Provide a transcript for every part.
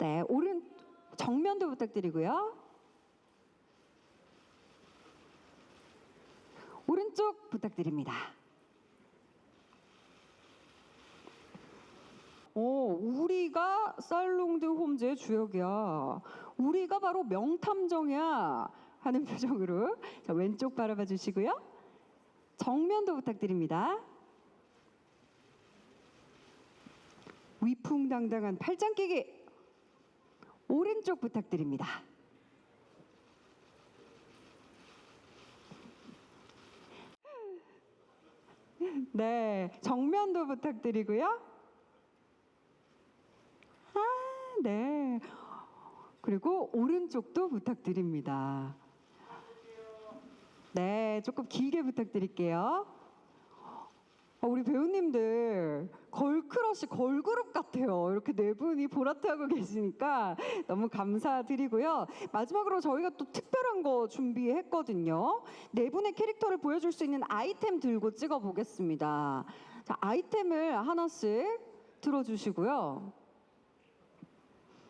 네, 오른 정면도 부탁드리고요. 오른쪽 부탁드립니다. 어, 우리가 살롱드 홈즈의 주역이야. 우리가 바로 명탐정이야. 하는 표정으로 자, 왼쪽 바라봐 주시고요. 정면도 부탁드립니다. 위풍당당한 팔짱 끼기. 오른쪽 부탁드립니다. 네, 정면도 부탁드리고요. 아, 네. 그리고 오른쪽도 부탁드립니다. 네, 조금 길게 부탁드릴게요. 어, 우리 배우님들 걸크러쉬 걸그룹 같아요. 이렇게 네 분이 보라트하고 계시니까 너무 감사드리고요. 마지막으로 저희가 또 특별한 거 준비했거든요. 네 분의 캐릭터를 보여줄 수 있는 아이템 들고 찍어 보겠습니다. 자, 아이템을 하나씩 들어주시고요.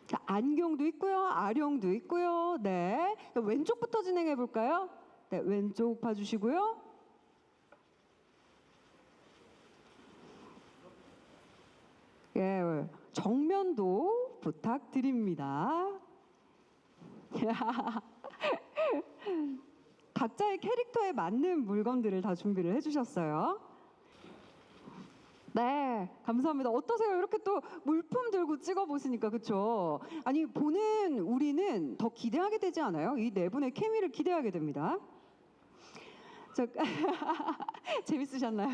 자, 안경도 있고요, 아령도 있고요. 네, 왼쪽부터 진행해 볼까요? 네, 왼쪽 봐주시고요. 정면도 부탁드립니다. 각자의 캐릭터에 맞는 물건들을 다 준비를 해주셨어요. 네, 감사합니다. 어떠세요? 이렇게 또 물품 들고 찍어 보시니까 그렇죠? 아니 보는 우리는 더 기대하게 되지 않아요? 이 네 분의 케미를 기대하게 됩니다. 저 재밌으셨나요?